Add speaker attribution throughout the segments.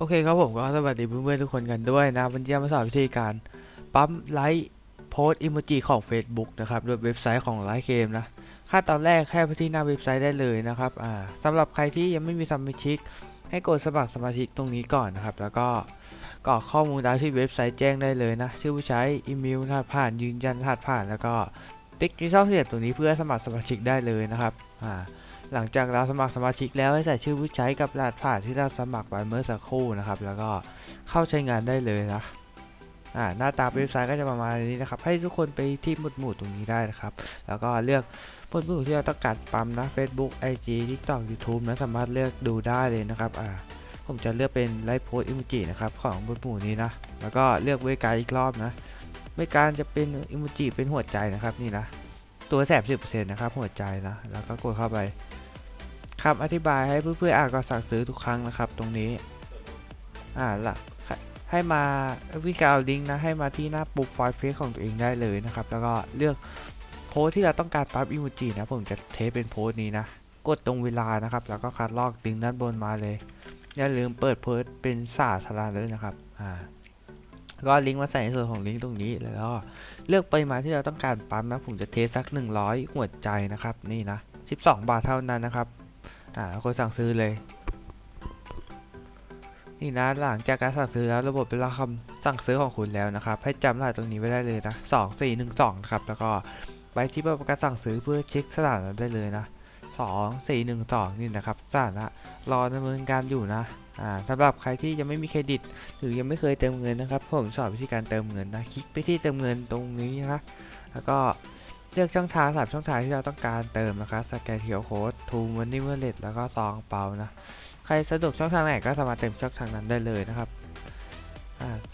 Speaker 1: โอเคครับผมก็สวัสดีเพื่อนๆทุกคนกันด้วยนะวันนี้มาสอนวิธีการปั๊มไลค์โพสต์อิโมจิของ Facebook นะครับด้วยเว็บไซต์ของไลค์เกมนะขั้นตอนแรกแค่ไปที่หน้าเว็บไซต์ได้เลยนะครับอ่าสำหรับใครที่ยังไม่มีสมาชิก ให้กดสมัครสมาชิกตรงนี้ก่อนนะครับ แล้วก็กรอกข้อมูลตามที่เว็บไซต์แจ้งได้เลยนะ ชื่อผู้ใช้อีเมลรหัสผ่านยืนยันรหัสผ่าน แล้วก็ติ๊กที่ช่องเสียบตรงนี้เพื่อสมัครสมาชิกได้เลยนะครับอ่า หลังจากเราสมัครสมาชิกแล้วให้ใส่ชื่อผู้ใช้กับรหัสผ่านที่เราสมัครไปเมื่อสักครู่นะครับ แล้วก็เข้าใช้งานได้เลยนะอ่าหน้าตาเว็บไซต์ก็จะประมาณนี้นะครับ ให้ทุกคนไปที่หมุดหมู่ตรงนี้ได้นะครับ แล้วก็เลือกหมุดหมู่ที่เราต้องการปั๊มนะ Facebook IG TikTok YouTube นะสามารถเลือกดูได้เลยนะครับอ่าผมจะเลือกเป็นไลฟ์โพสอิมจินะครับของหมุดหมู่นี้นะ แล้วก็เลือกบริกาอีกรอบนะบริการจะเป็นอิมจิเป็นหัวใจนะครับนี่นะตัวแสบ10%นะครับหัวใจนะแล้วก็กดเข้าไป คำอธิบายให้เพื่อนๆอ่านก่อนสั่งซื้อทุกครั้งนะครับ ตรงนี้ อ่าละให้มาวิธีการเอาลิงก์นะให้มาที่หน้าปุ๊บไฟล์เฟซของตัวเองได้เลยนะครับ แล้วก็เลือกโพสที่เราต้องการปั๊บอิโมจินะ ผมจะเทสเป็นโพสนี้นะ กดตรงเวลานะครับ แล้วก็คัดลอกลิงก์ด้านบนมาเลยอย่าลืมเปิดโพสเป็นสาธารณะเลยนะครับอ่าก็ลิงก์มาใส่ในส่วนของลิงก์ตรงนี้แล้วก็เลือกปริมาณที่เราต้องการปั๊มนะผมจะเทสสัก 100 หัวใจนะครับ นี่นะ 12 บาทเท่านั้นนะครับ อ่าแล้วคนสั่งซื้อเลย นี่นะหลังจากการสั่งซื้อแล้วระบบเป็นรับคำสั่งซื้อของคุณแล้วนะครับ ให้จำรหัสตรงนี้ไว้ได้เลยนะสองสี่หนึ่งสองนะครับ แล้วก็ไปที่ประกันสั่งซื้อเพื่อเช็คสถานะได้เลยนะสองสี่หนึ่งสองนี่นะครับสถานะรอดำเนินการอยู่นะอ่าสำหรับใครที่ยังไม่มีเครดิต หรือยังไม่เคยเติมเงินนะครับ ผมสอนวิธีการเติมเงินนะ คลิกไปที่เติมเงินตรงนี้นะ แล้วก็ ลือกช่องทางสามช่องทางที่เราต้องการเติมนะครับสแกนเคียวโค้ดทูมันนี่เวลเลตแล้วก็ซองเปานะ ใครสะดวกช่องทางไหนก็สามารถเติมช่องทางนั้นได้เลยนะครับ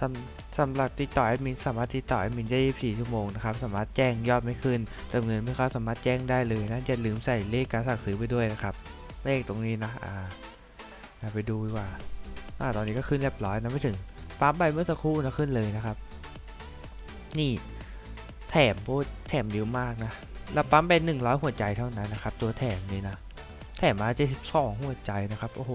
Speaker 1: สำสำหรับติดต่อแอดมินสามารถติดต่อแอดมินได้ 24 ชั่วโมงนะครับ สามารถแจ้งยอดไม่ขึ้นเติมเงินไม่เข้าสามารถแจ้งได้เลยนะอย่าลืมใส่เลขการสั่งซื้อไปด้วยนะครับ เลขตรงนี้นะอ่าอ่าไปดูดีกว่าอ่าตอนนี้ก็ขึ้นเรียบร้อยนะไม่ถึงปั๊มไปเมื่อสักครู่นะขึ้นเลยนะครับ นี่ แถมพูดแถมเยอะมากนะเราปั๊มเป็น 100 หัวใจเท่านั้นนะครับ ตัวแถมนี้นะ แถมมา72หัวใจนะครับ โอ้โห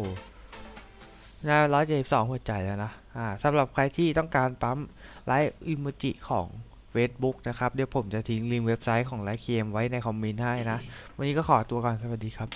Speaker 1: น่า172หัวใจแล้วนะอ่าสำหรับใครที่ต้องการปั๊มไลฟ์อิโมจิของ Facebook นะครับ เดี๋ยวผมจะทิ้งลิงก์เว็บไซต์ของไลฟ์เคมไว้ในคอมเมนต์ให้นะ วันนี้ก็ขอตัวก่อนสวัสดีครับ